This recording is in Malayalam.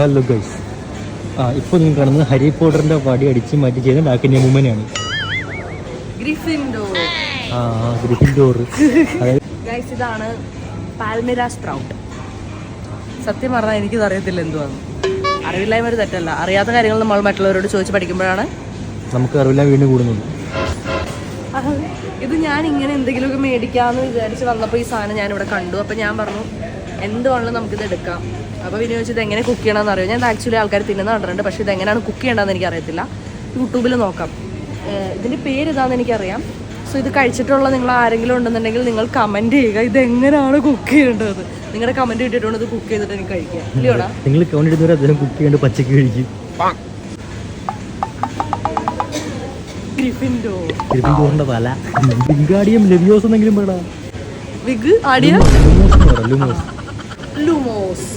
ഹലോ ഗൈസ് ആ ഇപ്പോൾ നിങ്ങൾ കാണുന്നത് ഹരി പോട്ടറിന്റെ വടി അടിച്ച് മാറ്റി ചെയ്ത ഡാക്കിന്റെ മുമ്മനെയാണ് ആ ഗ്രിഫിൻ ഗൈസ് ഇതാണ് പാൽമിര സ്പ്രൗട്ട് സത്യം പറഞ്ഞാൽ എനിക്കിത് അറിയത്തില്ല എന്തുവാന്ന്. അറിവില്ലായ്മ ഒരു തെറ്റല്ല. അറിയാത്ത കാര്യങ്ങൾ നമ്മൾ മറ്റുള്ളവരോട് ചോദിച്ച് പഠിക്കുമ്പോഴാണ് നമുക്ക് അറിവില്ല വീണ്ടും കൂടുന്നത് ഇത് ഞാൻ ഇങ്ങനെ എന്തെങ്കിലുമൊക്കെ മേടിക്കാമെന്ന് വിചാരിച്ച് വന്നപ്പോൾ ഈ സാധനം ഞാൻ ഇവിടെ കണ്ടു. അപ്പം ഞാൻ പറഞ്ഞു എന്തുവാണെങ്കിലും നമുക്കിത് എടുക്കാം. അപ്പോൾ പിന്നെ ചോദിച്ചത് ഇത് എങ്ങനെ കുക്ക് ചെയ്യണമെന്ന് അറിയാം? ഞാൻ ആക്ച്വലി ആൾക്കാർ തിന്നുന്ന കണ്ടിട്ടുണ്ട് പക്ഷെ ഇത് എങ്ങനെയാണ് കുക്ക് ചെയ്യേണ്ടതെന്ന് എനിക്ക് അറിയത്തില്ല യൂട്യൂബിൽ നോക്കാം ഇതിന്റെ ഇതിന്റെ പേര് ഇതാണെന്ന് എനിക്കറിയാം. സോ ഇത് കഴിച്ചിട്ടുള്ള നിങ്ങൾ ആരെങ്കിലും ഉണ്ടെന്നുണ്ടെങ്കിൽ നിങ്ങൾ കമന്റ് ചെയ്യുക ഇത് എങ്ങനെയാണ് കുക്ക് ചെയ്യേണ്ടത്? നിങ്ങളുടെ കമന്റ് ഇട്ടിട്ടുണ്ട് ഇത് കുക്ക് ചെയ്തിട്ട് എനിക്ക് കഴിക്കാം. ഇല്ലയോടാ നിങ്ങൾ ഇടുന്നവരെ അദ്ദേഹം കുക്ക് ചെയ്യേണ്ട പച്ചക്ക് കഴിക്കും. ബിങ്കാടിയും എന്നെങ്കിലും പറയടാ വിഗ് ആടിയ? ലുമോസ്